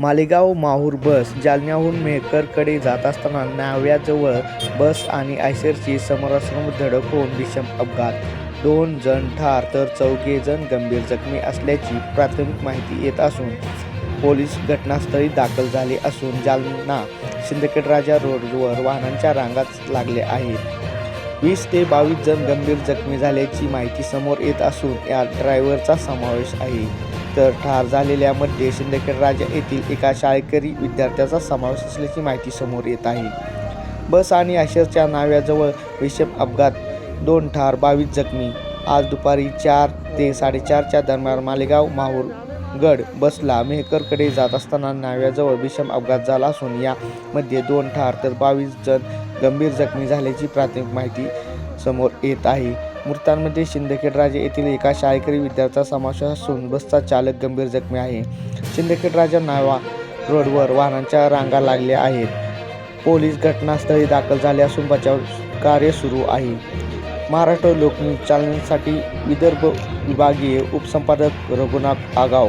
मालेगाव माहूर बस जालन्याहून मेहकरकडे जात असताना नाव्याजवळ बस आणि आयशरची समोरासमोर धडक होऊन विषम अपघात. दोन जण ठार तर चौघे जण गंभीर जखमी असल्याची प्राथमिक माहिती येत असून पोलीस घटनास्थळी दाखल झाले असून जालना सिंदखेडराजा रोडवर वाहनांच्या रांगाच लागले आहेत वीस ते बावीस जण गंभीर जखमी झाल्याची माहिती समोर येत असून यात ड्रायव्हरचा समावेश आहे. तर ठार झालेल्यामध्ये सिंदखेडराजा येथील एका शाळकरी विद्यार्थ्याचा समावेश असल्याची माहिती समोर येत आहे. बस आणि आशरच्या नाव्याजवळ विषम अपघात दोन ठार बावीस जखमी. आज दुपारी चार ते साडेचारच्या दरम्यान मालेगाव माहूर गड बसला मेहकरकडे जात असताना नाव्याजवळ विषम अपघात झाला असून यामध्ये दोन ठार तर बावीस जण गंभीर जखमी झाल्याची प्राथमिक माहिती समोर येत आहे. मृतांमध्ये शिंदखेड राजे येथील एका शाळकरी विद्यार्थ्याचा समावेश असून बसचा चालक गंभीर जखमी आहे. शिंदखेड राजा नावा रोडवर वाहनांच्या रांगा लागल्या आहेत. पोलीस घटनास्थळी दाखल झाले असून बचाव कार्य सुरू आहे. महाराष्ट्र लोकन्यूज चॅनलसाठी विदर्भ विभागीय उपसंपादक रघुनाथ आगाव